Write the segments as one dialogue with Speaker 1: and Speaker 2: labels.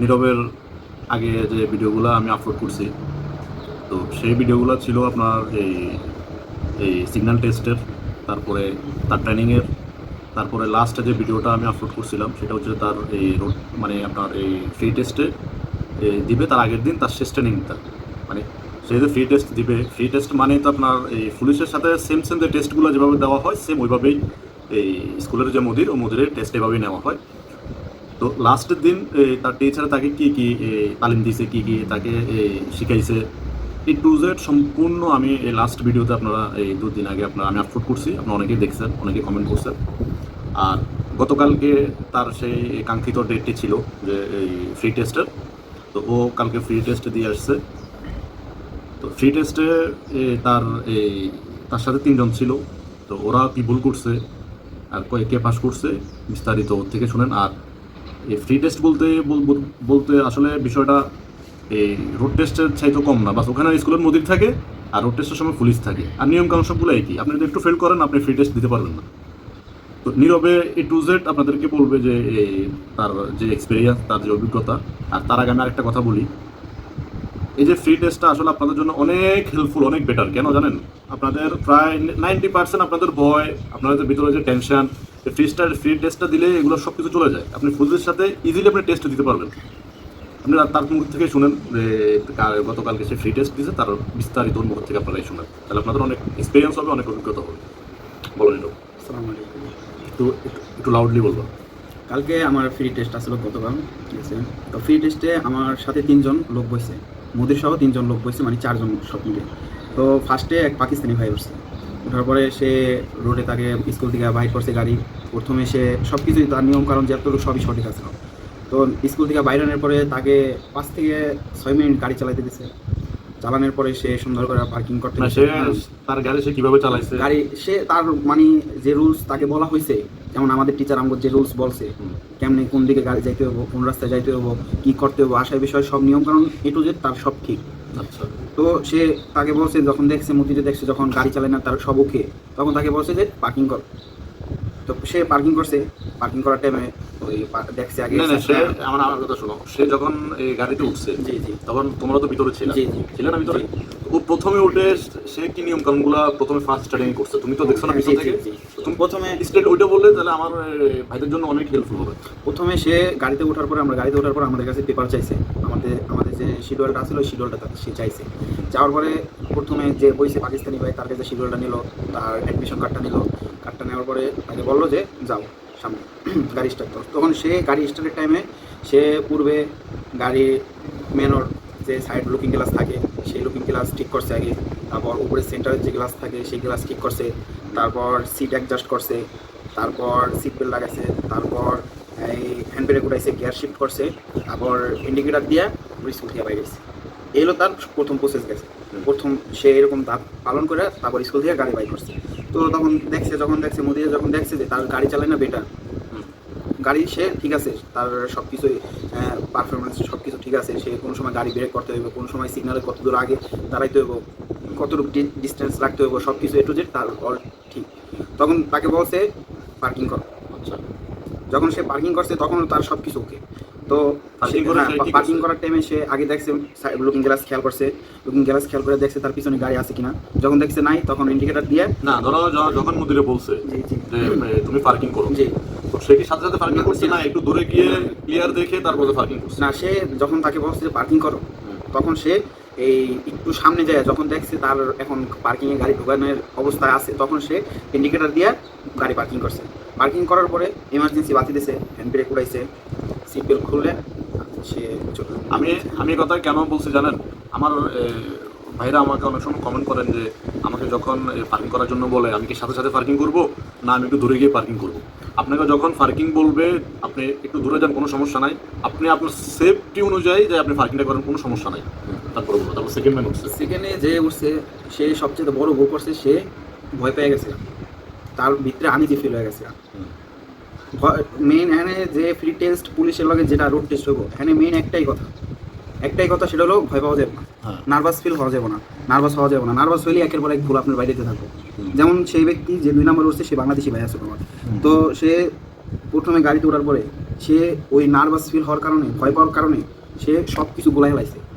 Speaker 1: নীরবের আগে যে ভিডিওগুলো আমি আপলোড করছি, তো সেই ভিডিওগুলো ছিল আপনার এই এই সিগন্যাল টেস্টের তারপরে তার ট্রেনিংয়ের তারপরে লাস্টে যে ভিডিওটা আমি আপলোড করছিলাম, সেটা হচ্ছে তার এই রোড মানে আপনার এই ফ্রি টেস্টে দিবে তার আগের দিন তার শেষ ট্রেনিংটা মানে সে যে ফ্রি টেস্ট দিবে ফ্রি টেস্ট মানে তো আপনার এই পুলিশের সাথে সেম সেম যে টেস্টগুলো যেভাবে দেওয়া হয় সেম ওইভাবেই এই স্কুলের যে মুদির ও মুদিরের টেস্ট এভাবেই নেওয়া হয়। তো লাস্টের দিন তার টিচার তাকে কি কি তালিম দিয়েছে, কি কি, তাকে শিখাইছে। এই টু জেড সম্পূর্ণ আমি এই লাস্ট ভিডিওতে আপনারা এই দুদিন আগে আপনারা, আমি আপলোড করছি। আপনারা অনেকেই দেখছেন অনেকে কমেন্ট করছেন। আর গতকালকে তার সেই কাঙ্ক্ষিত ডেটটি ছিল যে এই ফ্রি টেস্টের তো ও কালকে ফ্রি টেস্ট দিয়ে আসছে। তো ফ্রি টেস্টে তার এই তার সাথে তিনজন ছিল। তো ওরা কি ভুল করছে, আর কয়ে, কে পাস করছে, বিস্তারিত ওর থেকে শুনেন। আর এই ফ্রি টেস্ট বলতে, বল- বল- বলতে আসলে বিষয়টা, এই রোড টেস্টের চাইতে কম না। বাস ওখানে স্কুলের মদির থাকে, আর রোড টেস্টের সময় পুলিশ থাকে। আর নিয়ম কানুন সবগুলো একই। আপনি যদি একটু ফেল করেন, আপনি ফ্রি টেস্ট দিতে পারবেন না। তো নীরবে এ টু জেড আপনাদেরকে বলবে যে তার যে এক্সপিরিয়েন্স তার যে অভিজ্ঞতা, আর তার আগে আমি আরেকটা কথা বলি। এই যে ফ্রি টেস্টটা আসলে আপনাদের জন্য অনেক হেল্পফুল অনেক বেটার কেন জানেন? আপনাদের প্রায় নাইনটি পার্সেন্ট আপনাদের ভয়, আপনাদের ভিতরে যে টেনশন স্টার ফ্রি টেস্টটা দিলে এগুলো সব কিছু চলে যায়। আপনি ফুলদের সাথে ইজিলি আপনি টেস্ট দিতে পারবেন। আপনি তার মুখ থেকে শুনেন যে গতকালকে সে ফ্রি টেস্ট দিয়েছে তার বিস্তারিত ওর মুখ থেকে আপনারাই শুনেন। তাহলে আপনাদের অনেক এক্সপিরিয়েন্স হবে অনেক অভিজ্ঞতা হবে। বলুন একটু একটু একটু লাউডলি বলব।
Speaker 2: কালকে আমার ফ্রি টেস্ট আসলো গতকাল ঠিক আছে? তো ফ্রি টেস্টে আমার সাথে তিনজন লোক বসছে। মোদির সহ তিনজন লোক বসছে মানে চারজন সব মিলে। তো ফার্স্টে এক পাকিস্তানি ভাই উঠছে ওঠার পরে সে রোডে তাকে স্কুল থেকে বাইর করছে গাড়ি। প্রথমে সে সব কিছুই তার নিয়ম কারণ যতটুকু সবই সঠিক আছে তো স্কুল থেকে বাইরে আনার পরে তাকে পাঁচ থেকে ছয় মিনিট গাড়ি চালাইতে দিছে চালানোর পরে সে সুন্দর করে পার্কিং করতে
Speaker 1: না
Speaker 2: দিছে।
Speaker 1: সে
Speaker 2: হ্যাঁ।
Speaker 1: তার গাড়ি সে কীভাবে চালাইছে
Speaker 2: গাড়ি সে তার মানে যে রুলস তাকে বলা হয়েছে যেমন আমাদের টিচার আমাকে যে রুলস বলছে। কেমনে কোন দিকে গাড়ি যাইতে হব কোন রাস্তায় যাইতে হব কি করতে হব আসার বিষয়ে সব নিয়ম কারণ এ টু জেড তার সব ঠিক
Speaker 1: আচ্ছা
Speaker 2: তো সে তাকে বলছে যখন দেখছে মতিতে দেখছে যখন গাড়ি চালায় না তার সব ওকে তখন তাকে বলছে যে পার্কিং কর তো সে পার্কিং করছে পার্কিং করার টাইমে ওই দেখছে আগে
Speaker 1: না সে আমার আমার কথা শোনো সে যখন এই গাড়িতে উঠছে
Speaker 2: জি জি।
Speaker 1: তখন তোমরা তো ভিতরে ছিল।
Speaker 2: জি, জি।
Speaker 1: ছিল না ভিতরে? ও প্রথমে উঠে সে কি নিয়ম কানুনগুলো প্রথমে ফার্স্ট স্টার্টিং করছে? তুমি তো দেখছ না পিছন থেকে? তুমি
Speaker 2: প্রথমে
Speaker 1: স্টেট ওইটা বললে তাহলে আমার ভাইদের জন্য অনেক হেল্পফুল হবে।
Speaker 2: প্রথমে সে গাড়িতে ওঠার পরে আমরা গাড়িতে ওঠার পর আমাদের কাছে পেপার চাইছে। আমাদের আমাদের যে শিডিউলটা ওই শিডিউলটা সে চাইছে। যাওয়ার পরে প্রথমে যে বইছে পাকিস্তানি ভাই তার কাছে শিডিউলটা নিল তার অ্যাডমিশন কার্ডটা নিল। নেওয়ার পরে তাকে বলল যে যাও সামনে গাড়ি স্টার্ট করো। তখন সে গাড়ি স্টার্টের টাইমে সে পূর্বে গাড়ি মেনর যে সাইড লুকিং গ্লাস থাকে সেই লুকিং গ্লাস ঠিক করছে আগে। তারপর উপরে সেন্টারের যে গ্লাস থাকে সেই গ্লাস ঠিক করছে। তারপর সিট অ্যাডজাস্ট করছে। তারপর সিট বেল্ট লাগাইছে। তারপর এই হ্যান্ড ব্রেক উঠাইছে গিয়ার শিফট করছে। তারপর ইন্ডিকেটার দিয়ে স্কুল থেকে বাইরে গেছে। এই হলো তার প্রথম প্রসেস গেছে প্রথম সে এরকম ধাপ পালন করে তারপর স্কুল থেকে গাড়ি বাই করছে। তো তখন দেখছে যখন দেখছে মোদি যখন দেখছে যে তার গাড়ি চালায় না বেটার গাড়ি সে ঠিক আছে তার সব কিছুই পারফরমেন্স সব কিছু ঠিক আছে সে কোনো সময় গাড়ি ব্রেক করতে হইব কোনো সময় সিগনালে কত দূর আগে দাঁড়াইতে হইব কতটুকু ডিস্টেন্স রাখতে হইব সব কিছু এ টু জেড তার অল ঠিক। তখন তাকে বলছে পার্কিং কর।
Speaker 1: আচ্ছা।
Speaker 2: যখন সে পার্কিং করছে তখন তার সব কিছু ওকে তো পার্কিং? করার টাইমে সে আগে দেখছে লুকিং গ্লাস খেয়াল করছে। লুকিং গ্লাস খেয়াল করে দেখছে তার পিছনে গাড়ি আছে কিনা। যখন দেখছে নাই তখন ইন্ডিকেটার দিয়ে
Speaker 1: না ধরো যখন মুদিরে বলছে যে তুমি পার্কিং করো।
Speaker 2: জি।
Speaker 1: তো সে কি সাথে সাথে পার্কিং করছে? না একটু দূরে গিয়ে ক্লিয়ার দেখে তারপরে পার্কিং করছে?
Speaker 2: না সে যখন তাকে বলছে যে পার্কিং করো তখন সে এই একটু সামনে যায় যখন দেখছে তার এখন পার্কিংয়ে গাড়ি ঢোকানোর অবস্থায় আছে তখন সে ইন্ডিকেটার দিয়ে গাড়ি পার্কিং করছে। পার্কিং করার পরে ইমার্জেন্সি বাতি দিয়েছে হ্যান্ড ব্রেক উড়াইছে সিট বেল্ট খুললে সে
Speaker 1: আমি আমি কথা কেন বলছি জানেন? আমার ভাইরা আমাকে অনেক সময় কমেন্ট করেন যে আমাকে যখন পার্কিং করার জন্য বলে আমি কি সাথে সাথে পার্কিং করব? না আমি একটু দূরে গিয়ে পার্কিং করব। আপনাকে যখন পার্কিং বলবে আপনি একটু দূরে যান কোনো সমস্যা নাই। আপনি আপনার সেফটি অনুযায়ী যে আপনি পার্কিংটা করেন কোনো সমস্যা নাই। তারপরে বলব তারপর সেকেন্ড ম্যান উঠছে।
Speaker 2: সেকেন্ডে যে উঠছে সে সবচেয়ে বড় ভুল করছে সে ভয় পেয়ে গেছে। তার ভিতরে আনি যে ফিল হয়ে গেছে। মেইন এখানে যে ফ্রি টেস্ট পুলিশের লগে যেটা রোড টেস্ট হব এখানে মেইন একটাই কথা। একটাই কথা সেটা হলো ভয় পাওয়া যাবে না।
Speaker 1: হ্যাঁ।
Speaker 2: নার্ভাস ফিল হওয়া যাবে না। নার্ভাস হওয়া যাবে না। নার্ভাস হলে একের পর এক ভুল আপনার বাইরেতে থাকবে। যেমন সেই ব্যক্তি যে দুই নম্বর উঠছে সে বাংলাদেশি ভাই আছে তোমার তো সে প্রথমে গাড়িতে ওঠার পরে সে ওই নার্ভাস ফিল হওয়ার কারণে ভয় পাওয়ার কারণে সে সব কিছু গোলাই ফেলাইছে।
Speaker 1: সে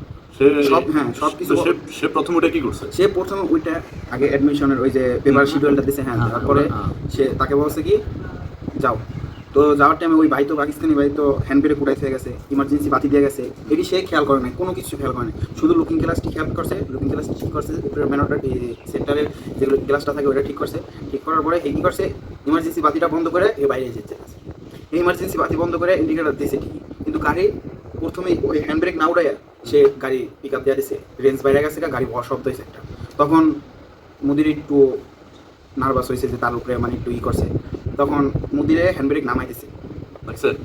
Speaker 2: সব হ্যাঁ সব কিছু
Speaker 1: সে প্রথম ওটা কি করছে?
Speaker 2: সে প্রথমে ওইটা আগে অ্যাডমিশনের ওই যে পেপার শিডিউলটা দিছে হ্যাঁ
Speaker 1: হ্যাঁ,
Speaker 2: তারপরে
Speaker 1: হ্যাঁ।
Speaker 2: সে তাকে বলছে কি যাও। তো যাওয়ার টাইমে ওই ভাই তো পাকিস্তানি ভাই তো হ্যান্ড ব্রেক উঠাই হয়ে গেছে ইমার্জেন্সি বাতি দিয়ে গেছে। এটি সে খেয়াল করে নাই কোনো কিছু খেয়াল করে নাই। শুধু লুকিং গ্লাসটি খেয়াল করছে লুকিং গ্লাস ঠিক করছে ম্যানোটা সেন্টারের যেগুলো গ্লাসটা থাকে ওইটা ঠিক করছে। ঠিক করার পরে এ কী করছে ইমার্জেন্সি বাতিটা বন্ধ করে এ বাইরে যেতে গেছে এই ইমার্জেন্সি বাতি বন্ধ করে ইন্ডিকেটার দিয়েছে ঠিকই কিন্তু গাড়ি প্রথমেই ওই হ্যান্ড ব্রেক না উঠাইয়া সে গাড়ি পিক আপ দিয়ে দিছে। রেঞ্জ বাইরে গেছে গাড়ি বড় শব্দ হয়েছে একটা। তখন মুদির একটু নার্ভাস হয়েছে যে তার উপরে মানে একটু ই করছে। তখন মুদিরে হ্যান্ড ব্রেক নামাই দিছে।
Speaker 1: দেখছেন?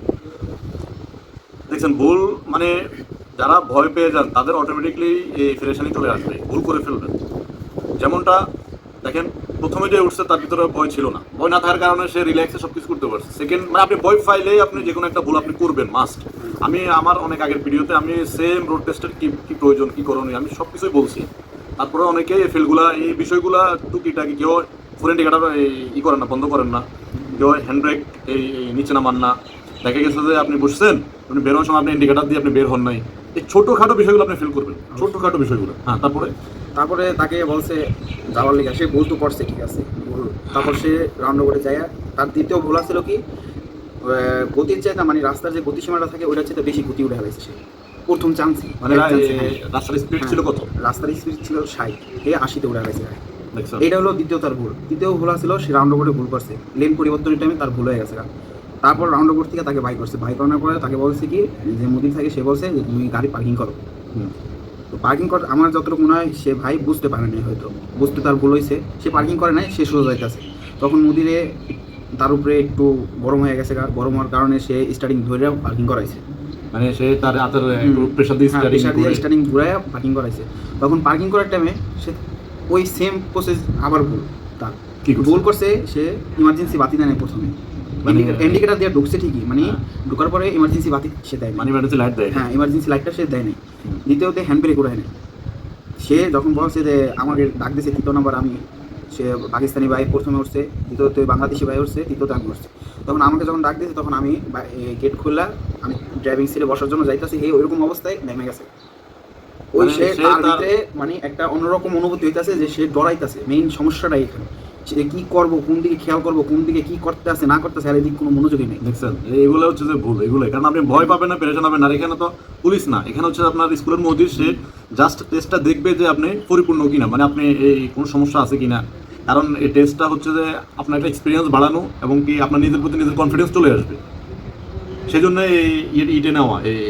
Speaker 1: ভুল মানে যারা ভয় পেয়ে যান, তাদের অটোমেটিকলি এই ফ্রেশানি চলে আসবে। ভুল করে ফেলবেন। যেমনটা, দেখেন, প্রথমে যে উঠছে তার ভিতরে ভয় ছিল না। ভয় না থাকার কারণে সে রিল্যাক্সে সব কিছু করতে পারছে। সেকেন্ড মানে আপনি ভয় পাইলেই আপনি যে কোনো একটা ভুল আপনি করবেন মাস্ট আমি আমার অনেক আগের ভিডিওতে আমি সেম রোড টেস্টের কি কি প্রয়োজন, কী করণীয়, আমি সব কিছুই বলছি। তারপরে অনেকে এই ফিলগুলা এই বিষয়গুলা টুকিটাকি কেউ ফুল ইন্ডিকেটার ই করেন না, বন্ধ করেন না। কেউ হ্যান্ড ব্রেক এই নিচে নামান না। দেখা গেছে যে আপনি বসছেন, আপনি বেরোনোর সময় আপনি ইন্ডিকেটার দিয়ে আপনি বের হন নাই। এই ছোটোখাটো বিষয়গুলো আপনি ফিল করবেন, ছোটোখাটো বিষয়গুলো। হ্যাঁ তারপরে?
Speaker 2: তারপরে তাকে বলছে যাওয়ার লেগে সে ভুল তো করছে, ঠিক আছে, ভুল। তারপর সে রাউন্ড করে যায় তার দ্বিতীয় ভুল ছিল কি গতির চাইতে মানে রাস্তার যে গতিসীমাটা থাকে ওইটার চাইতে বেশি গতি উঠে সে। প্রথম চান্স
Speaker 1: মানে রাস্তার স্পিড ছিল কত?
Speaker 2: রাস্তার স্পিড ছিল ষাট। এ আশিতে উঠে ফেলেছে এটা হলো দ্বিতীয় তার ভুল। দ্বিতীয় ভুল ছিল সে রাউন্ড করে ভুল করছে। লেন পরিবর্তনের টাইমে তার ভুল হয়ে গেছে তারপর রাউন্ড ওভার থেকে তাকে বাই করছে। বাই করানোর পরে তাকে বলছে কি যে মুদির থাকে সে বলছে যে তুমি গাড়ি পার্কিং করো। তো পার্কিং কর আমার যতটুকু মনে হয় সে ভাই বুঝতে পারে নাই হয়তো। বুঝতে তার ভুল হয়েছে সে পার্কিং করে নাই সে সোজা যাইতেছে। তখন মুদিরে তার উপরে একটু গরম হয়ে গেছে। গরম হওয়ার কারণে সে স্টার্টিং ধরে পার্কিং করাইছে।
Speaker 1: মানে সে তার হাতের প্রেশার দিয়ে
Speaker 2: হ্যাঁ,
Speaker 1: steering
Speaker 2: pressure দিয়ে স্টার্টিং ঘুরাইয়া পার্কিং করাইছে। তখন পার্কিং করার টাইমে সে ওই সেম প্রসেস আবার ভুল তার।
Speaker 1: কি?
Speaker 2: ভুল করছে সে ইমার্জেন্সি বাতি নাই প্রথমে।
Speaker 1: মানে-
Speaker 2: ইন্ডিকেটার দিয়ে ঢুকছে ঠিকই মানে
Speaker 1: হ্যাঁ।
Speaker 2: ঢুকার পরে ইমার্জেন্সি বাতি সে দেয়
Speaker 1: মানে ব্যাটারি লাইট দেয়
Speaker 2: হ্যাঁ ইমার্জেন্সি লাইটটা সে দেয় নাই। দ্বিতীয়তে হ্যান্ড ব্রেক উঠায় নাই সে যখন বলছে যে আমাকে ডাক দিয়েছে তৃতীয় নম্বর আমি সে পাকিস্তানি ভাই প্রথমে উঠছে দ্বিতীয়তে বাংলাদেশি ভাই উঠছে তৃতীয়তে আমি উঠছে। তখন আমাকে যখন ডাক দিয়েছে তখন আমি গেট খুললা আমি ড্রাইভিং সিটে বসার জন্য যাইতেছি এই ওইরকম অবস্থায় নেমে গেছে। ওই
Speaker 1: মানে
Speaker 2: সে মানে একটা অন্যরকম অনুভূতি হইতাছে যে সে ডরাইতাছে মেইন সমস্যাটা এখানে। সে কি করব কোন দিকে খেয়াল করব কোন দিকে কি করতে আছে না করতে আছে আর এদিকে কোনো মনোযোগই নেই।
Speaker 1: দেখছেন এইগুলো হচ্ছে যে ভুল এগুলো কারণ আপনি ভয় পাবেন না পেরেশান হবেন না। এখানে তো পুলিশ না এখানে হচ্ছে আপনার স্কুলের মধ্যে সে জাস্ট টেস্টটা দেখবে যে আপনি পরিপূর্ণ কিনা মানে আপনি এই কোনো সমস্যা আছে কিনা। কারণ এই টেস্টটা হচ্ছে যে আপনার একটা এক্সপিরিয়েন্স বাড়ানো এবং কি আপনার নিজের প্রতি নিজের কনফিডেন্স চলে আসবে। সেই জন্য এই ইটে নেওয়া এই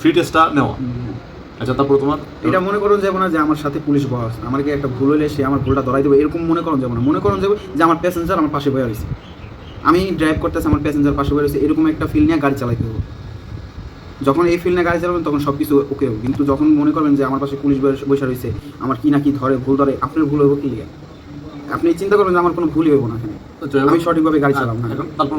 Speaker 1: ফ্রি টেস্টটা নেওয়া। আচ্ছা তারপর তোমার?
Speaker 2: এটা মনে করুন যাব না যে আমার সাথে পুলিশ বস আমার কি একটা ভুল হলে সে আমার ভুলটা ধরাই দেবে এরকম মনে করুন যাব না মনে করুন যাব যে আমার প্যাসেঞ্জার আমার পাশে বয়ে রয়েছে। আমি ড্রাইভ করতেছি আমার প্যাসেঞ্জার পাশে বয়ে রয়েছে এরকম একটা ফিল নিয়ে গাড়ি চালাইতে হবে। যখন এই ফিল্ডে গাড়ি চালাবেন তখন সব কিছু ওকে কিন্তু যখন মনে করবেন যে আমার পাশে পুলিশ বসে রয়েছে আমার কি না কি ধরে ভুল ধরে আপনার ভুল হইব কি? আপনি চিন্তা করবেন যে আমার কোনো ভুলই হইব না আমি সঠিকভাবে গাড়ি চালাম না।
Speaker 1: এখন তারপর?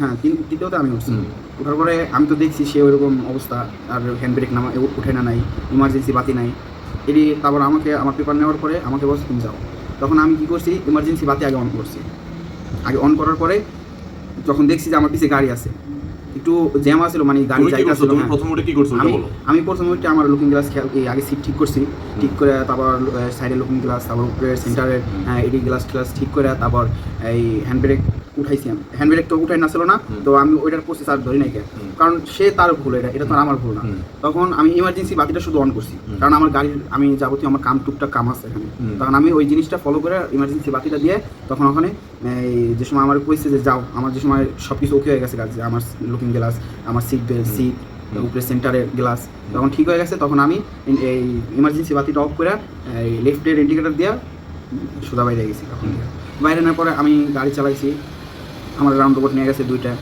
Speaker 2: হ্যাঁ তৃতীয়তে আমি উঠছি। ওঠার পরে আমি তো দেখছি সে ওইরকম অবস্থা আর হ্যান্ড ব্রেক নামা উঠে না নাই ইমার্জেন্সি বাতি নাই। এটি তারপর আমাকে আমার পেপার নেওয়ার পরে আমাকে বলছে তুমি যাও। তখন আমি কী করছি ইমার্জেন্সি বাতি আগে অন করছি। আগে অন করার পরে যখন দেখছি যে আমার পিছিয়ে গাড়ি আছে একটু জ্যাম আছিল মানে গাড়ি
Speaker 1: করছ?
Speaker 2: আসছিল
Speaker 1: তুমি
Speaker 2: হ্যাঁ।
Speaker 1: প্রথম ওটা কি করছ?
Speaker 2: আমি
Speaker 1: বলো।
Speaker 2: আমি প্রথম ওইটা আমার লুকিং গ্লাস খেয়াল এই আগে সিট ঠিক করছি। ঠিক করে তারপর সাইডে লুকিং গ্লাস তারপর উপরে সেন্টারের এডি গ্লাস গ্লাস ঠিক করে তারপর এই হ্যান্ড ব্রেক উঠাইছি আমি। হ্যান্ড ব্রেক তো উঠাই না ছিল না তো আমি ওইটার প্রসেস আর ধরি নাই। কারণ সে তার ভুল এটা এটা তো আর আমার ভুল না। তখন আমি ইমার্জেন্সি বাতিটা শুধু অন করছি। কারণ আমার গাড়ির আমি যাবতীয় আমার কাম টুকটাক কাম আছে এখানে। তখন আমি ওই জিনিসটা ফলো করে ইমার্জেন্সি বাতিটা দিয়ে তখন ওখানে এই যে সময় আমার কইছে যে যাও আমার যে সময় সব কিছু ওকে হয়ে গেছে কাজ আমার লুকিং গ্লাস আমার সিট বেল্ট সিট। উপরে সেন্টারের গ্লাস তখন ঠিক হয়ে গেছে। তখন আমি এই ইমার্জেন্সি বাতিটা অফ করে এই লেফটের ইন্ডিকেটার দিয়ে সোজা বাইরে গেছি। তখন বাইরে নেওয়ার পরে আমি গাড়ি চালাইছি। আমার রাউন্ড বোট নিয়ে গেছে দুইটা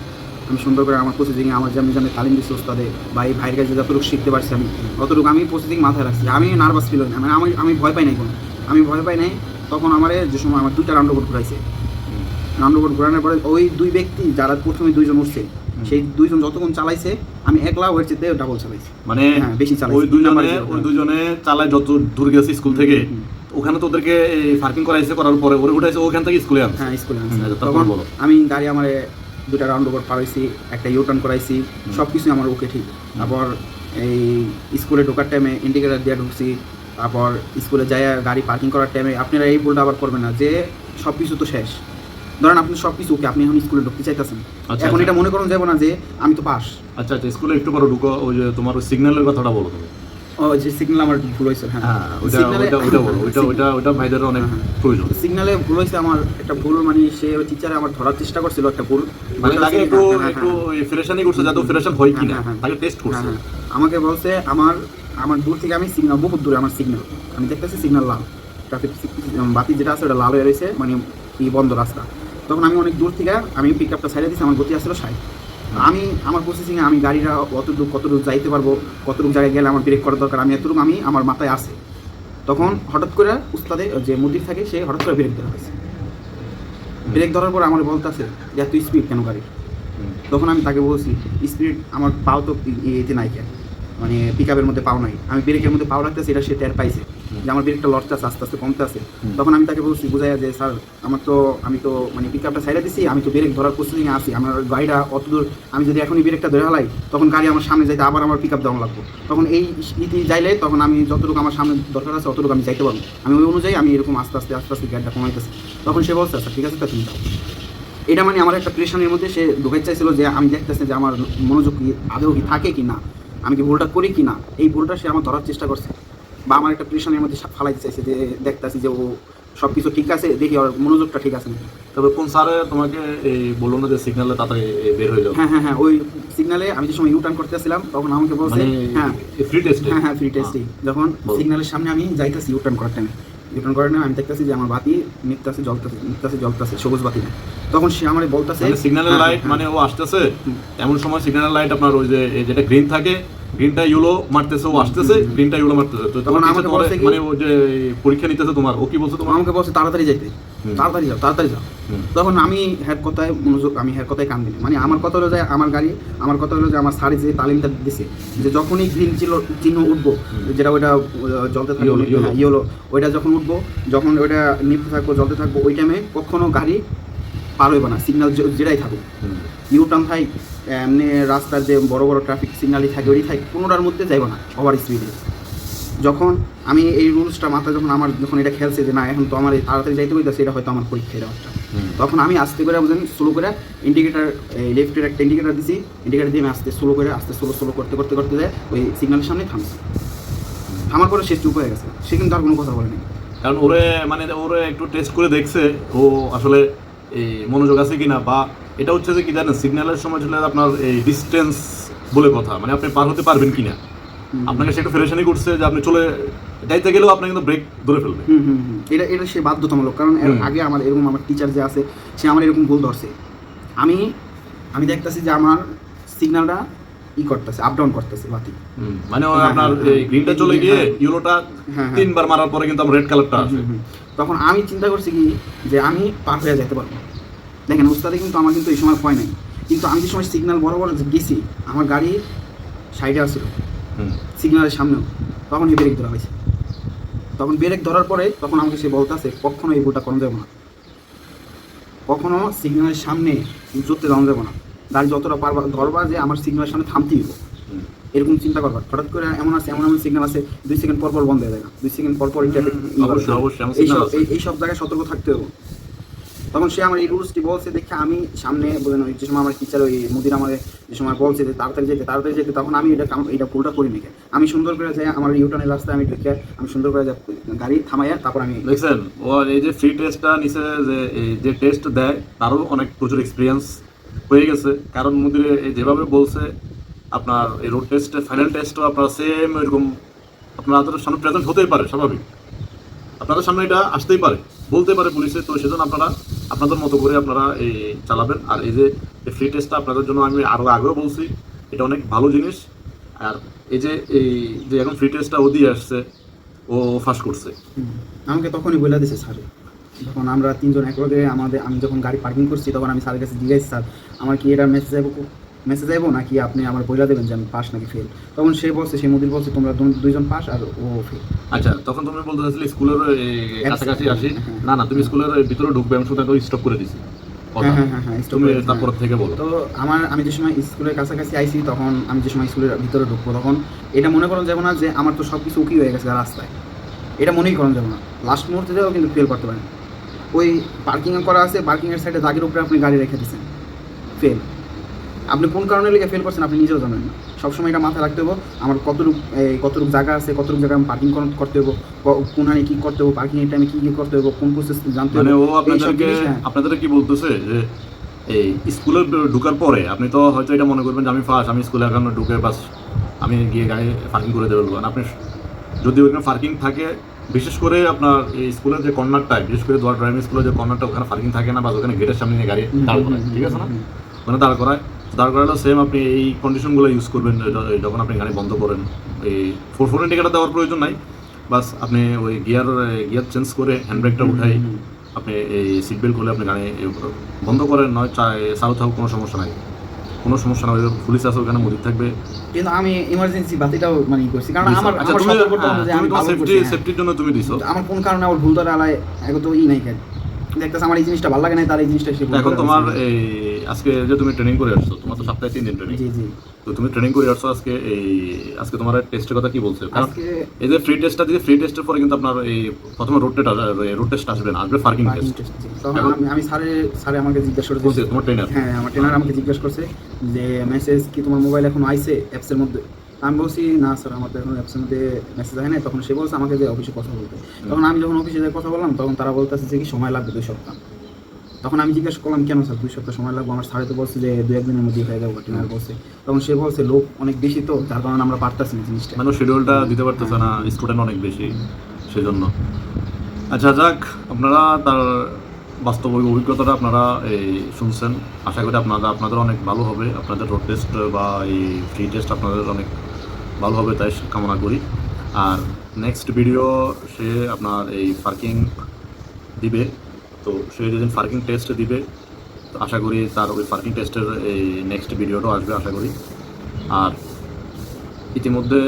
Speaker 2: আমি সুন্দর করে আমার প্রসেসিংয়ে আমার যেমন যেমন তালিম দিচ্ছি ওস্তাদে বা এই ভাইয়ের কাছে যতটুকু শিখতে পারছি আমি অতটুকু আমি প্রসেসিং মাথায় রাখছি আমি নার্ভাস ফিল হই না মানে আমি আমি ভয় পাই নাই কোনো আমি ভয় পাই নাই তখন আমার যে সময় আমার দুইটা রাউন্ড বোট ঘুরাইছে রাউন্ড বোট ঘোরানোর পরে ওই দুই ব্যক্তি যারা প্রথমে দুইজন উঠছে সেই দুইজন যতক্ষণ চালাইছে আমি একলা ওর চেয়ে ডাবল চালাইছি
Speaker 1: মানে
Speaker 2: হ্যাঁ, বেশি চালাইছে।
Speaker 1: ওই
Speaker 2: দুই নাম্বার
Speaker 1: দুজনে ওই
Speaker 2: হ্যাঁ।
Speaker 1: দুজনে চালায় যত দূর গেছে স্কুল থেকে। ওখানে তো ওদেরকে পার্কিং করাইছে করার পরে ওরে উঠাইছে ওখান থেকে স্কুলে আনছে।
Speaker 2: হ্যাঁ স্কুলে
Speaker 1: হুম, আচ্ছা,
Speaker 2: তখন
Speaker 1: বলো।
Speaker 2: আমি গাড়ি আমার দুটা রাউন্ড ওভার পারাইছি একটা ইউটার্ন করাইছি সব কিছুই আমার ওকে ঠিক। তারপর এই স্কুলে ঢোকার টাইমে ইন্ডিকেটার দিয়ে ঢুকছি তারপর স্কুলে যাই গাড়ি পার্কিং করার টাইমে আপনারা এই ভুলটা আবার করবেন না যে সব কিছু তো শেষ। ধরেন আপনি সব কিছু ওকে আপনি এখন স্কুলে ঢুকতে চাইতেছেন।
Speaker 1: আচ্ছা,
Speaker 2: এখন
Speaker 1: আচ্ছা।
Speaker 2: এটা মনে করুন যাব না যে আমি তো পাস
Speaker 1: আচ্ছা আচ্ছা স্কুলে একটু পরে ঢুকো ওই যে তোমার সিগন্যালের কথাটা বলো তুমি।
Speaker 2: ও যে সিগন্যাল আমার ভুল হয়েছে হ্যাঁ।
Speaker 1: ওইটা
Speaker 2: সিগন্যালে-
Speaker 1: ওইটা ওইটা বলো ওইটা ওইটা ওইটা ভাইদের অনেক প্রয়োজন।
Speaker 2: সিগন্যালে ভুল হয়েছে আমার একটা ভুল মানে সে টিচারে আমার ধরার চেষ্টা করছিল একটা ভুল।
Speaker 1: মানে তাকে একটু একটু। করছে যাতে ফ্রেশন হয় কিনা। তাকে টেস্ট করছে।
Speaker 2: আমাকে বলছে আমার আমার দূর থেকে আমি সিগন্যাল বহুত দূরে আমার সিগন্যাল আমি দেখতেছি সিগন্যাল লাল। ট্রাফিক বাতি যেটা আছে ওটা লাল হয়ে রয়েছে মানে বন্ধ রাস্তা। তখন আমি অনেক দূর থেকে আমি পিক আপটা সাইডে দিচ্ছি আমার গতি আসছিল ষাট। আমি আমার প্রসেসিংয়ে আমি গাড়িটা অতটুকু কতটুকু যাইতে পারব কতটুকু জায়গায় গেলে আমার ব্রেক করা দরকার আমি এতটুকু আমি আমার মাথায় আসে তখন হঠাৎ করে উস্তাদে যে মুদির থাকে সে হঠাৎ করে ব্রেক ধরা হয়েছে ব্রেক ধরার পর আমার বলতেছে যে এত স্পিড কেন গাড়ি তখন আমি তাকে বলছি স্পিড আমার পাও তো ই- এতে নাই কেন? মানে পিক আপের মধ্যে পাও নাই। আমি ব্রেকের মধ্যে পাও রাখতেছি এটা সে টের পাইছে। যে আমার ব্রেকটা লড়তেছে আস্তে আস্তে কমতে আছে। তখন আমি তাকে বলছি বুঝাই যে স্যার আমার তো আমি তো মানে পিক আপটা সাইডে দিছি আমি তো ব্রেক ধরার প্রস্তুতি আছি আমার গাড়িটা অত দূর আমি যদি এখনই ব্রেকটা ধরে হালাই তখন গাড়ি আমার সামনে যাইতে আবার আমার পিক আপ দেওয়া লাগবে। তখন এই ইতি যাইলে তখন আমি যতটুকু আমার সামনে দরকার আছে অতটুকু আমি যাইতে পারব। আমি ওই অনুযায়ী আমি এরকম আস্তে আস্তে আস্তে আস্তে গাড়িটা কমাইতেছি। তখন সে বলছে স্যার ঠিক আছে তা তুমি যাও। এটা মানে আমার একটা প্রেশনের মধ্যে সে ঢুকাই চাইছিল যে আমি দেখতেছি যে আমার মনোযোগ কি আদৌ কি থাকে কি না আমি কি ভুলটা করি কি না এই ভুলটা সে আমার ধরার চেষ্টা করছে। বা আমার একটা প্রেশনের মধ্যে ফালাইতে চাইছে যে দেখতেছি যে ও সব কিছু ঠিক আছে দেখি ওর মনোযোগটা ঠিক আছে নাকি।
Speaker 1: তবে কোন স্যারে তোমাকে এই বলল না যে সিগন্যালে তাড়াতাড়ি বের হয়ে যাও
Speaker 2: হ্যাঁ হ্যাঁ হ্যাঁ ওই সিগনালে আমি যে সময় ইউটার্ন করতেছিলাম তখন আমাকে বলছে
Speaker 1: মানে
Speaker 2: হ্যাঁ।
Speaker 1: ফ্রি টেস্ট
Speaker 2: হ্যাঁ হ্যাঁ ফ্রি টেস্টে যখন
Speaker 1: বল।
Speaker 2: সিগন্যালের সামনে আমি যাইতেছি ইউটার্ন করার টাইমে ইউটার্ন করার টাইমে আমি দেখতেছি যে আমার বাতি নিপতেছে জ্বলতেছে নিপতেছে জ্বলতেছে সবুজ বাতি না। তখন সে আমার বলতেছে
Speaker 1: মানে সিগন্যালের
Speaker 2: হ্যাঁ,
Speaker 1: লাইট
Speaker 2: হ্যাঁ,
Speaker 1: মানে ও আসতেছে এমন সময় সিগন্যালের লাইট আপনার ওই যে যেটা গ্রিন থাকে গ্রিনটা ইউলো মারতেছে ও আসতেছে গ্রিনটা ইউলো মারতেছে। তো
Speaker 2: তখন আমাকে বলছে
Speaker 1: মানে ও যে পরীক্ষা নিতেছে তোমার ও কি বলছে তোমার?
Speaker 2: আমাকে বলছে তাড়াতাড়ি যাইতে তাড়াতাড়ি যাও তাড়াতাড়ি যাও। তখন আমি হ্যার কথায় মনোযোগ আমি হ্যার কথায় কান দিই মানে আমার কথা হলো যে আমার গাড়ি আমার কথা হলো যে আমার সারি যে তালিমটা দিছে যে যখনই গ্রিন চিহ্ন চিহ্ন উঠবো যেটা ওইটা জ্বলতে থাকবে
Speaker 1: yellow.
Speaker 2: হ্যাঁ, ইয়েলো। ওইটা যখন উঠবো যখন ওইটা নিতে থাকব জ্বলতে থাকব ওই টাইমে কখনো গাড়ি পার হইব না সিগন্যাল যেটাই থাকুক। ইউটার্ন থাই এমনি রাস্তার যে বড় বড় ট্রাফিক সিগনালই থাকে ওই থাক কোনোটার মধ্যে যাইব না ওভার স্পিডে যখন আমি এই রুলসটা মাথায় যখন আমার যখন এটা খেলছে যে না এখন তো আমার এই তাড়াতাড়ি যাইতে হইতেছে এটা হয়তো আমার পরীক্ষা এটা তখন আমি আস্তে করে বুঝেন স্লো করে ইন্ডিকেটার লেফটের একটা ইন্ডিকেটার দিছি ইন্ডিকেটার দিয়ে আমি আস্তে স্লো করে আস্তে স্লো স্লো করতে করতে করতে যায় ওই সিগন্যালের সামনে থামছি। থামার পরে সে চুপ হয়ে গেছে সে কিন্তু আর কোনো কথা বলেনি
Speaker 1: কারণ ওরে মানে ওরে একটু টেস্ট করে দেখছে ও আসলে মনোযোগ আছে কিনা বা এটা হচ্ছে যে কি জানেন সিগন্যালের সময় আসলে আপনার এই ডিস্টেন্স বলে কথা মানে আপনি পার হতে পারবেন কিনা আপনাকে সে একটু ফেরেশানি করছে যে আপনি চলে যাইতে গেলেও আপনি কিন্তু ব্রেক ধরে ফেলবে।
Speaker 2: এটা এটা সে বাধ্যতামূলক কারণ এর আগে আমার এরকম আমার টিচার যে আছে সে আমার এরকম ভুল ধরছে আমি আমি দেখতেছি যে আমার সিগন্যালটা ই করতেছে আপ ডাউন করতেছে বাতি
Speaker 1: মানে
Speaker 2: হ্যাঁ,
Speaker 1: আপনার
Speaker 2: হ্যাঁ,
Speaker 1: গ্রিনটা চলে গিয়ে
Speaker 2: হ্যাঁ।
Speaker 1: ইউলোটা
Speaker 2: হ্যাঁ, হ্যাঁ।
Speaker 1: তিনবার মারার পরে কিন্তু আমার রেড কালারটা আসে।
Speaker 2: তখন আমি চিন্তা করছি কি যে আমি পার হয়ে যেতে পারব। দেখেন উস্তাদে কিন্তু আমার কিন্তু এই সময় ভয় নাই। কিন্তু আমি যে সময় বড় যে গেছি আমার গাড়ি সাইডে আসছিল
Speaker 1: সিগনালের
Speaker 2: সিগন্যালের সামনেও। তখন এই ব্রেক ধরা হয়েছে। তখন ব্রেক ধরার পরে তখন আমাকে সে বলতে বলতেছে কখনো এই ভুলটা করা যাবে না। কখনো সিগনালের সামনে জোরতে যাওয়া যাবে না। গাড়ি যতটা পারবা ধরবা যে আমার সিগনালের সামনে থামতেই হবে। এরকম চিন্তা করবা। হঠাৎ করে এমন আছে এমন এমন সিগন্যাল আছে দুই সেকেন্ড পর পর বন্ধ হয়ে যায় দুই সেকেন্ড পর পর এই সব জায়গায় সতর্ক থাকতে হবে। তখন সে আমার এই রুলসটি বলছে দেখে আমি সামনে বলেন ওই যে সময় আমার টিচার ওই মুদির আমার যে সময় বলছে যে তাড়াতাড়ি যেতে তাড়াতাড়ি যেতে তখন আমি এটা কাম- এটা ভুলটা করি নাকি আমি সুন্দর করে যাই আমার ইউটার্নের রাস্তায় আমি ঢুকে আমি সুন্দর করে যাই গাড়ি থামাইয়া তারপর আমি
Speaker 1: দেখছেন ও এই যে ফ্রি টেস্টটা নিছে যে এই যে টেস্ট দেয় তারও অনেক প্রচুর এক্সপিরিয়েন্স হয়ে গেছে। কারণ মুদিরে যেভাবে বলছে আপনার এই রোড টেস্টে ফাইনাল টেস্টও আপনার সেম এরকম আপনাদের সামনে প্রেজেন্ট হতেই পারে, স্বাভাবিক। আপনাদের সামনে এটা আসতেই পারে, বলতে পারে পুলিশে, তো সেজন্য আপনারা আপনাদের মতো করে আপনারা এই চালাবেন। আর এই যে ফ্রি টেস্টটা আপনাদের জন্য আমি আরও আগেও বলছি, এটা অনেক ভালো জিনিস। আর এই যে এই যে এখন ফ্রি টেস্টটা ও দিয়ে আসছে, ও ফাঁস করছে।
Speaker 2: আমাকে তখনই বলে দিছে স্যার যখন আমরা তিনজন এক লগে আমাদের, আমি যখন গাড়ি পার্কিং করছি, তখন আমি স্যারের কাছে জিজ্ঞাসি স্যার, আমার কি এটা মেসেজ মেসেজ যাব নাকি আপনি আমার বইলা দেবেন যে আমি পাস নাকি ফেল তখন সে বলছে সে মুদির বলছে তোমরা দুইজন পাস আর ও ফেল
Speaker 1: আচ্ছা তখন তুমি বলতে চাইছিলে স্কুলের কাছাকাছি আসি।
Speaker 2: হ্যাঁ।
Speaker 1: না না তুমি স্কুলের ভিতরে ঢুকবে আমি শুধু স্টপ করে দিছি।
Speaker 2: হ্যাঁ, হ্যাঁ, হ্যাঁ, হয়ে
Speaker 1: তারপর থেকে বলো।
Speaker 2: তো আমার আমি যে সময় স্কুলের কাছাকাছি আইছি তখন আমি যে সময় স্কুলের ভিতরে ঢুকবো তখন এটা মনে করেন যাব না যে আমার তো সব কিছু উকি হয়ে গেছে রাস্তায়। এটা মনেই করেন যাব না। লাস্ট মুহূর্তে যাও কিন্তু ফেল করতে পারেন। ওই পার্কিং করা আছে পার্কিংয়ের সাইডে দাগের উপরে আপনি গাড়ি রেখে দিচ্ছেন ফেল আপনি কোন কারণে লিখে ফেল করছেন আপনি নিজেও জানেন না। সবসময় এটা মাথায় রাখতে হবে আমার কতটুক এই কতটুক জায়গা আছে কতটুক জায়গা আমি পার্কিং করতে হব কোন কোনখানে কী করতে হবে পার্কিংয়ের টাইমে কী কী করতে হবে কোন প্রসেস জানতে
Speaker 1: মানে
Speaker 2: হবে
Speaker 1: ও আপনাদেরকে
Speaker 2: হ্যাঁ।
Speaker 1: আপনাদের কি বলতেছে যে এই স্কুলে ঢুকার পরে আপনি তো হয়তো এটা মনে করবেন যে আমি ফার্স্ট আমি স্কুলে এখন ঢুকে বাস আমি গিয়ে গাড়ি পার্কিং করে দেবো আপনি যদি ওইখানে পার্কিং থাকে বিশেষ করে আপনার এই স্কুলের যে কর্নারটা বিশেষ করে দোয়ার ড্রাইভিং স্কুলের যে কর্নারটা ওখানে পার্কিং থাকে না বা ওখানে গেটের সামনে নিয়ে গাড়ি দাঁড় করায় ঠিক আছে না? ওখানে দাঁড় করায়। দাঁড় করালে সেম আপনি এই কন্ডিশনগুলো ইউজ করবেন যখন আপনি গাড়ি বন্ধ করেন এই ফোর ফোর ইন্ডিকেটার দেওয়ার প্রয়োজন নাই। বাস আপনি ওই গিয়ার গিয়ার চেঞ্জ করে হ্যান্ড ব্রেকটা উঠাই আপনি এই সিট বেল্ট করলে আপনি গাড়ি বন্ধ করেন নয় চালু থাকুক কোনো সমস্যা নাই। কোনো সমস্যা নাই পুলিশ আছে ওখানে মজুদ থাকবে।
Speaker 2: কিন্তু আমি ইমার্জেন্সি বাতিটাও মানে করছি কারণ আমার
Speaker 1: আচ্ছা
Speaker 2: আমার
Speaker 1: হ্যাঁ, সেফটি
Speaker 2: হ্যাঁ।
Speaker 1: সেফটির জন্য তুমি দিছো।
Speaker 2: আমার কোন কারণে আমার ভুল ধরে আলায় এখন তো ই নাই কেন দেখতেছে আমার এই জিনিসটা ভালো লাগে না তার এই জিনিসটা ভুল
Speaker 1: এখন তোমার এই আজকে যে তুমি ট্রেনিং করে আসছো তোমার তো সপ্তাহে তিন দিন ট্রেনিং
Speaker 2: জি জি।
Speaker 1: তো তুমি ট্রেনিং করে আসছো আজকে এই আজকে তোমার টেস্টের কথা কি বলছো?
Speaker 2: আজকে
Speaker 1: এই যে ফ্রি টেস্টটা দিয়ে ফ্রি টেস্টের পরে কিন্তু আপনার এই প্রথমে রোড টেস্ট রোড টেস্ট আসবে না আসবে পার্কিং টেস্ট
Speaker 2: আমি আমি স্যারে স্যারে আমাকে জিজ্ঞাসা করেছে
Speaker 1: তোমার ট্রেনার
Speaker 2: হ্যাঁ আমার ট্রেনার আমাকে জিজ্ঞাসা করছে যে মেসেজ কি তোমার মোবাইল এখন আইছে অ্যাপসের মধ্যে? আমি বলছি না স্যার আমার তো এখন অ্যাপসের মধ্যে মেসেজ হয় না তখন সে বলছে আমাকে যে অফিসে কথা বলতে। তখন আমি যখন অফিসে কথা বললাম তখন তারা বলতেছে যে কি সময় লাগবে দুই সপ্তাহ। তখন আমি জিজ্ঞাসা করলাম কেন স্যার দুই সপ্তাহ সময় লাগবে? আমার স্যারে তো বলছে যে দু একদিনের মধ্যে হয়ে যাব ট্রেনার বলছে। তখন সে বলছে লোক অনেক বেশি তো যার কারণে আমরা পারতাছি না জিনিসটা।
Speaker 1: মানে শিডিউলটা দিতে পারতেছে না স্টুডেন্ট অনেক বেশি সেজন্য। আচ্ছা যাক আপনারা তার বাস্তব অভিজ্ঞতাটা আপনারা এই শুনছেন। আশা করি আপনারা আপনাদের অনেক ভালো হবে। আপনাদের রোড টেস্ট বা এই ফ্রি টেস্ট আপনাদের অনেক ভালো হবে, তাই কামনা করি। আর নেক্সট ভিডিও সে আপনার এই পার্কিং দিবে। তো সে যেদিন পার্কিং টেস্ট দিবে, তো আশা করি তার ওই পার্কিং টেস্টের এই নেক্সট ভিডিওটাও আসবে, আশা করি। আর ইতিমধ্যে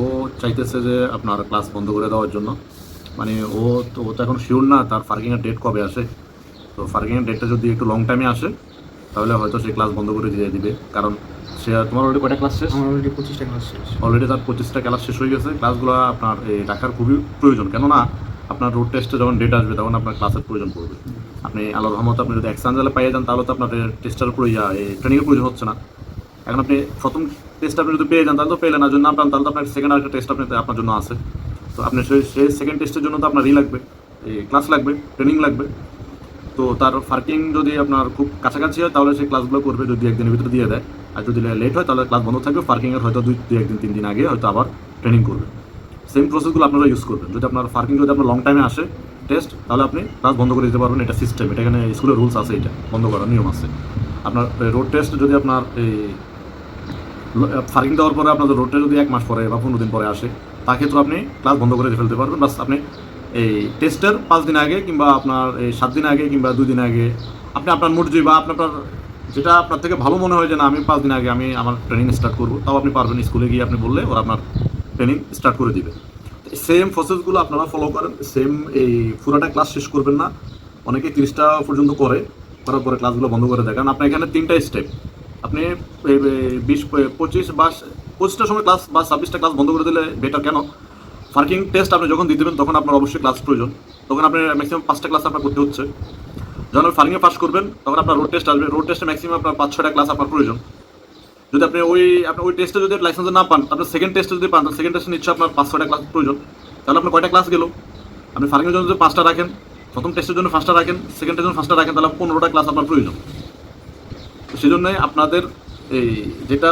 Speaker 1: ও চাইতেছে যে আপনার ক্লাস বন্ধ করে দেওয়ার জন্য। মানে ও তো ও তো এখন শিওর না, তার পার্কিংয়ের ডেট কবে আসে। তো পার্কিংয়ের ডেটটা যদি একটু লং টাইমে আসে তাহলে হয়তো সে ক্লাস বন্ধ করে দিয়ে দিবে। কারণ সে তোমার অলরেডি কয়টা ক্লাস শেষ?
Speaker 2: আমার অলরেডি পঁচিশটা ক্লাস শেষ।
Speaker 1: অলরেডি তার পঁচিশটা ক্লাস শেষ হয়ে গেছে। ক্লাসগুলো আপনার এই রাখার খুবই প্রয়োজন। কেননা আপনার রোড টেস্টে যখন ডেট আসবে তখন আপনার ক্লাসের প্রয়োজন পড়বে। আপনি আল্লাহ রহমত আপনি যদি এক্সাম জালে পাইয়ে যান তাহলে তো আপনার টেস্টের প্রয়োজন এই ট্রেনিংয়ের প্রয়োজন হচ্ছে না। এখন আপনি প্রথম টেস্ট আপনি যদি পেয়ে যান তাহলে তো পেলেন না। যদি না পান তাহলে তো আপনার সেকেন্ড আরেকটা টেস্ট আপনি আপনার জন্য আছে। তো আপনি সেই সেই সেকেন্ড টেস্টের জন্য তো আপনার ই লাগবে। এই ক্লাস লাগবে ট্রেনিং লাগবে। তো তার ফার্কিং যদি আপনার খুব কাছাকাছি হয়, তাহলে সে ক্লাসগুলো করবে যদি একদিনের ভিতরে দিয়ে দেয়। আর যদি লেট হয়, তাহলে ক্লাস বন্ধ থাকবে। ফার্কিংয়ের হয়তো দুই দুই একদিন, তিন দিন আগে হয়তো আবার ট্রেনিং করবে। সেম প্রসেসগুলো আপনারা ইউজ করবেন। যদি আপনার ফার্কিং যদি আপনার লং টাইমে আসে টেস্ট তাহলে আপনি ক্লাস বন্ধ করে দিতে পারবেন। এটা সিস্টেম এটা এখানে স্কুলের রুলস আছে এটা। বন্ধ করার নিয়ম আছে। আপনার রোড টেস্ট যদি আপনার এই ফার্কিং দেওয়ার পরে আপনাদের রোডটা যদি এক মাস পরে বা পনেরো দিন পরে আসে তা ক্ষেত্রে আপনি ক্লাস বন্ধ করে ফেলতে পারবেন। বাস আপনি এই টেস্টের পাঁচ দিন আগে কিংবা আপনার এই সাত দিন আগে কিংবা দুদিন আগে, আপনি আপনার মর্জি বা আপনার যেটা আপনার থেকে ভালো মনে হয় যে না, আমি পাঁচ দিন আগে আমি আমার ট্রেনিং স্টার্ট করব, তাও আপনি পারবেন স্কুলে গিয়ে আপনি বললে ওরা আপনার ট্রেনিং স্টার্ট করে দিবে। সেম প্রসেসগুলো আপনারা ফলো করেন সেম এই পুরোটা ক্লাস শেষ করবেন না, অনেকে তিরিশটা পর্যন্ত করে, করার পরে ক্লাসগুলো বন্ধ করে দেয়। কারণ আপনার এখানে তিনটা স্টেপ আপনি বিশ, পঁচিশ বা পঁচিশটার সময় ক্লাস বা ছাব্বিশটা ক্লাস বন্ধ করে দিলে বেটার কেন? পার্কিং টেস্ট আপনি যখন দিতে তখন আপনার অবশ্যই ক্লাস প্রয়োজন। তখন আপনার ম্যাক্সিমাম পাঁচটা ক্লাস আপনার করতে হচ্ছে। যখন আপনি ফার্মিংয়ে পাস করবেন, তখন আপনার রোড টেস্ট আসবে। রোড টেস্টে ম্যাক্সিমাম আপনার পাঁচ ছয়টা ক্লাস আপনার প্রয়োজন। যদি আপনি ওই আপনি ওই টেস্টে যদি লাইসেন্স না পান আপনার সেকেন্ড টেস্টে যদি পান সেকেন্ড টেস্টে নিশ্চয়ই আপনার পাঁচ ছয়টা ক্লাস প্রয়োজন। তাহলে আপনার কয়টা ক্লাস গেল? আপনি ফার্মিংয়ের জন্য যদি পাঁচটা রাখেন, প্রথম টেস্টের জন্য ফার্স্টটা রাখেন সেকেন্ড টেস্টের জন্য পাঁচটা রাখেন, তাহলে পনেরোটা ক্লাস আপনার প্রয়োজন। সেই জন্যই আপনাদের এই যেটা,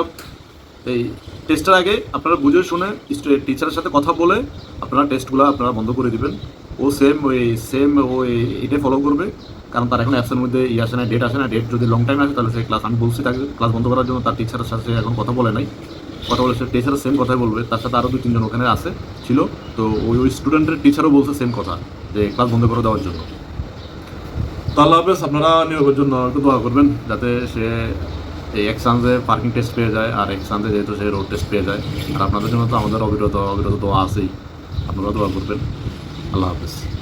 Speaker 1: এই টেস্টের আগে আপনারা বুঝে শুনে টিচারের সাথে কথা বলে আপনারা টেস্টগুলো আপনারা বন্ধ করে দিবেন। ও সেম ওই সেম ওই এটাই ফলো করবে। কারণ তার এখন অ্যাপসের মধ্যে ই আসে না ডেট আসে না। ডেট যদি লং টাইম আসে, তাহলে সে ক্লাস আমি বলছি তাকে। ক্লাস বন্ধ করার জন্য তার টিচারের সাথে এখন কথা বলে নাই। কথা বলে সে টিচারের সেম কথাই বলবে। তার সাথে আরও দুই, তিনজন ওখানে আছে, ছিল। তো ওই ওই স্টুডেন্টের টিচারও বলছে সেম কথা, যে ক্লাস বন্ধ করে দেওয়ার জন্য। তো আল্লাহ হাফেজ, আপনারা নিয়োগের জন্য একটু দোয়া করবেন, যাতে সে এই এক্সামসে পার্কিং টেস্ট পেয়ে যায় আর এক্সামসে যেহেতু সে রোড টেস্ট পেয়ে যায়। আর আপনাদের জন্য তো আমাদের অবিরত অবিরত দোয়া আছেই। আপনারা দোয়া করবেন। আল্লাহ হাফেজ।